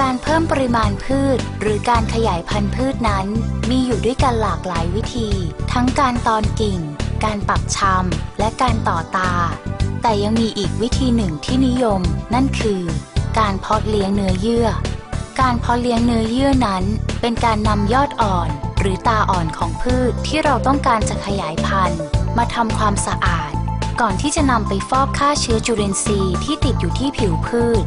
การเพิ่มปริมาณพืช หรือการขยายพันธุ์พืชนั้น มีอยู่ด้วยกันหลากหลายวิธี ทั้งการตอนกิ่ง การปักชำและการต่อตา แต่ยังมีอีกวิธีหนึ่งที่นิยม นั่นคือ การเพาะเลี้ยงเนื้อเยื่อ การเพาะเลี้ยงเนื้อเยื่อนั้น เป็นการนำยอดอ่อน หรือตาอ่อนของพืชที่เราต้องการจะขยายพันธุ์ มาทำความสะอาด ก่อนที่จะนำไปฟอกฆ่าเชื้อจุลินทรีย์ที่ติดอยู่ที่ผิวพืช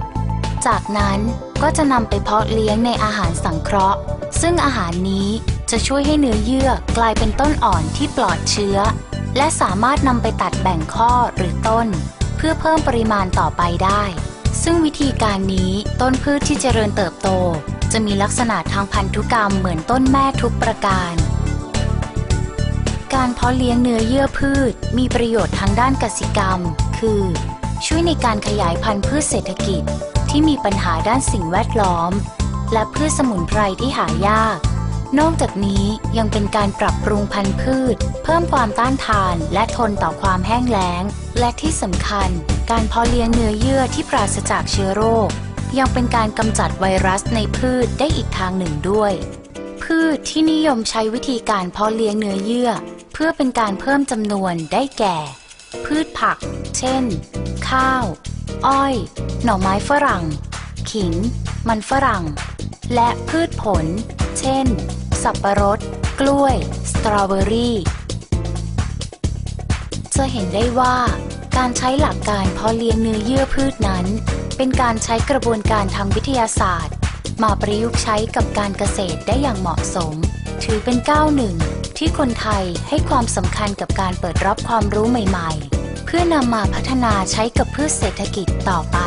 จากนั้นก็จะนำไปเพาะเลี้ยงในอาหารสังเคราะห์ ซึ่งอาหารนี้จะช่วยให้เนื้อเยื่อกลายเป็นต้นอ่อนที่ปลอดเชื้อ และสามารถนำไปตัดแบ่งข้อหรือต้น เพื่อเพิ่มปริมาณต่อไปได้ ซึ่งวิธีการนี้ต้นพืชที่เจริญเติบโต จะมีลักษณะทางพันธุกรรมเหมือนต้นแม่ทุกประการ การเพาะเลี้ยงเนื้อเยื่อพืช มีประโยชน์ทางด้านกสิกรรม คือ ช่วยในการขยายพันธุ์พืชเศรษฐกิจที่มีปัญหาด้านสิ่งแวดล้อม และพืชสมุนไพรที่หายาก นอกจากนี้ยังเป็นการปรับปรุงพันธุ์พืช เพิ่มความต้านทานและทนต่อความแห้งแล้ง และที่สำคัญ การเพาะเลี้ยงเนื้อเยื่อที่ปราศจากเชื้อโรค ยังเป็นการกำจัดไวรัสในพืชได้อีกทางหนึ่งด้วย พืชที่นิยมใช้วิธีการเพาะเลี้ยงเนื้อเยื่อ เพื่อเป็นการเพิ่มจำนวนได้แก่ พืชผัก เช่น ข้าว อ้อย หน่อไม้ฝรั่ง ขิง มันฝรั่ง และพืชผล เช่น สับประรด กล้วย สตรอเบอรี่ จะเห็นได้ว่า การใช้หลักการเพาะเลี้ยงเนื้อเยื่อพืชนั้น เป็นการใช้กระบวนการทางวิทยาศาสตร์ มาประยุกต์ใช้กับการเกษตรได้อย่างเหมาะสม ถือเป็นก้าวหนึ่ง ที่คนไทยให้ความสำคัญกับการเปิดรับความรู้ใหม่ ๆ เพื่อนำมาพัฒนาใช้กับพืชเศรษฐกิจต่อไป